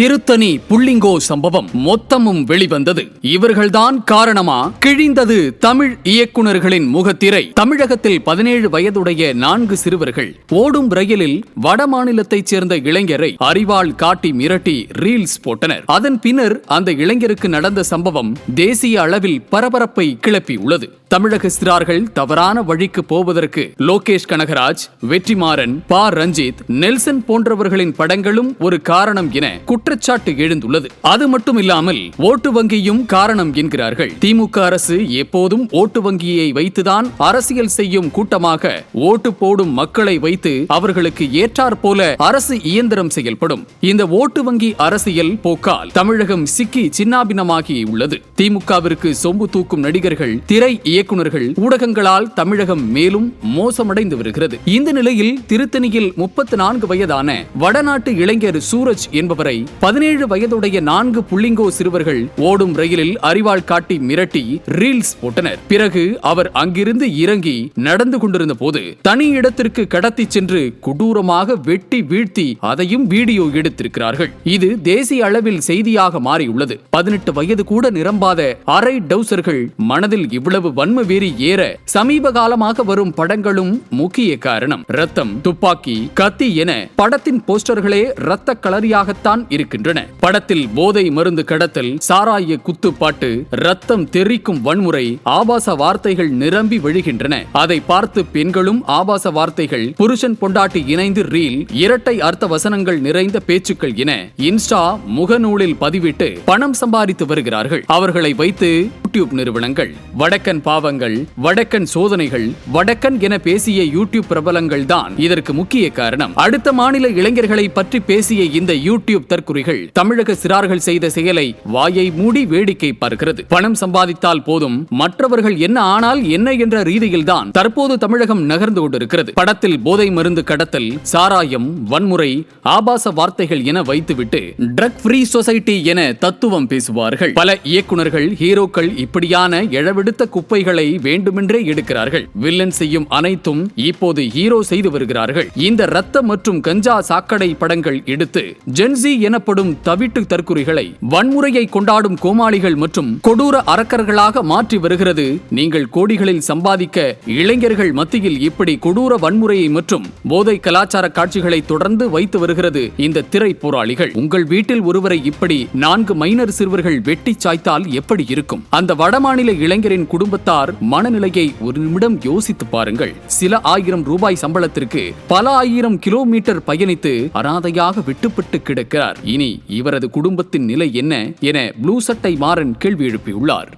திருத்தணி புள்ளிங்கோ சம்பவம் மொத்தமும் வெளிவந்தது. இவர்கள்தான் காரணமா? கிழிந்தது தமிழ் இயக்குனர்களின் முகத்திரை. தமிழகத்தில் பதினேழு வயதுடைய நான்கு சிறுவர்கள் ஓடும் ரயிலில் வடமாநிலத்தைச் சேர்ந்த இளைஞரை அறிவாள் காட்டி மிரட்டி ரீல்ஸ் போட்டனர். அதன் பின்னர் அந்த இளைஞருக்கு நடந்த சம்பவம் தேசிய அளவில் பரபரப்பை கிளப்பியுள்ளது தமிழக சிறார்கள் தவறான வழிக்கு போவதற்கு லோகேஷ் கனகராஜ் வெற்றிமாறன் பா. ரஞ்சித் நெல்சன் போன்றவர்களின் படங்களும் ஒரு காரணம் என குற்றச்சாட்டு எழுந்துள்ளது. அது மட்டும் இல்லாமல் ஓட்டு வங்கியும் காரணம் என்கிறார்கள். திமுக அரசு எப்போதும் ஓட்டு வங்கியை வைத்துதான் அரசியல் செய்யும் கூட்டமாக ஓட்டு போடும் மக்களை வைத்து அவர்களுக்கு ஏற்றாற் போல அரசு இயந்திரம் செயல்படும். இந்த ஓட்டு வங்கி அரசியல் போக்கால் தமிழகம் சிக்கி சின்னாபின்னமாகி உள்ளது. திமுகவிற்கு சொம்பு தூக்கும் நடிகர்கள் திரை இயக்குனர்கள் ஊடகங்களால் தமிழகம் மேலும் மோசமடைந்து வருகிறது. இந்த நிலையில் திருத்தணியில் முப்பத்தி நான்கு வயதான வடநாட்டு இளைஞர் சூரஜ் என்பவரை பதினேழு வயதுடைய நான்கு புள்ளிங்கோ சிறுவர்கள் ஓடும் ரயிலில் அறிவால் காட்டி மிரட்டி ரீல்ஸ் போட்டனர். பிறகு அவர் அங்கிருந்து இறங்கி நடந்து கொண்டிருந்த போது தனி இடத்திற்கு கடத்தி சென்று கொடூரமாக வெட்டி வீழ்த்தி அதையும் வீடியோ எடுத்திருக்கிறார்கள். இது தேசிய அளவில் செய்தியாக மாறியுள்ளது. பதினெட்டு வயது கூட நிரம்பாத அரை டவுசர்கள் மனதில் இவ்வளவு வன்ம வெறி ஏற சமீப காலமாக வரும் படங்களும் முக்கிய காரணம். ரத்தம் துப்பாக்கி கத்தி என படத்தின் போஸ்டர்களே ரத்த களரியாகத்தான் இருக்கின்றன படத்தில் போதை மருந்து கடத்தல் சாராய குத்துப்பாட்டு ரத்தம் தெறிக்கும் வன்முறை ஆபாச வார்த்தைகள் நிரம்பி வழிகின்றன. அதை பார்த்து பெண்களும் ஆபாச வார்த்தைகள் புருஷன் பொண்டாட்டி இணைந்து ரீல் இரட்டை அர்த்த வசனங்கள் நிறைந்த பேச்சுக்கள் என இன்ஸ்டா முகநூலில் பதிவிட்டு பணம் சம்பாதித்து வருகிறார்கள். அவர்களை வைத்து யூடியூப் நிறுவனங்கள் வடக்கன் பாவங்கள் வடக்கன் சோதனைகள் வடக்கன் என பேசிய யூடியூப் பிரபலங்கள் தான் இதற்கு முக்கிய காரணம். அடுத்த மாநில இளைஞர்களை பற்றி பேசிய இந்த யூடியூப் தற்குறிகள் தமிழக சிறார்கள் செய்த செயலை வாயை மூடி வேடிக்கை பார்க்கிறது. பணம் சம்பாதித்தால் போதும். மற்றவர்கள் என்ன ஆனால் என்ன என்ற ரீதியில்தான் தற்போது தமிழகம் நகர்ந்து கொண்டிருக்கிறது. படத்தில் போதை மருந்து கடத்தல் சாராயம் வன்முறை ஆபாச வார்த்தைகள் என வைத்துவிட்டு ட்ரக் ஃப்ரீ சொசைட்டி என தத்துவம் பேசுவார்கள். பல இயக்குனர்கள் ஹீரோக்கள் இப்படியான இழவெடுத்த குப்பைகளை வேண்டுமென்றே எடுக்கிறார்கள். வில்லன் செய்யும் அனைத்தும் இப்போது ஹீரோ செய்து வருகிறார்கள். இந்த ரத்த மற்றும் கஞ்சா சாக்கடை படங்கள் எடுத்து ஜென்சி எனப்படும் தவிட்டு தற்குறிகளை வன்முறையை கொண்டாடும் கோமாளிகள் மற்றும் கொடூர அரக்கர்களாக மாற்றி வருகிறது. நீங்கள் கோடிகளில் சம்பாதிக்க இளைஞர்கள் மத்தியில் இப்படி கொடூர வன்முறையை மற்றும் போதை கலாச்சார காட்சிகளை தொடர்ந்து வைத்து வருகிறது இந்த திரை போராளிகள். உங்கள் வீட்டில் ஒருவரை இப்படி நான்கு மைனர் சிறுவர்கள் வெட்டி சாய்த்தால் எப்படி இருக்கும்? அந்த வடமாநில இளைஞரின் குடும்பத்தார் மனநிலையை ஒரு நிமிடம் யோசித்து பாருங்கள். சில ஆயிரம் ரூபாய் சம்பளத்திற்கு பல ஆயிரம் கிலோமீட்டர் பயணித்து அனாதையாக விட்டுப்பட்டு கிடக்கிறார். இனி இவரது குடும்பத்தின் நிலை என்ன என ப்ளூ சட்டை மாறன் கேள்வி எழுப்பியுள்ளார்.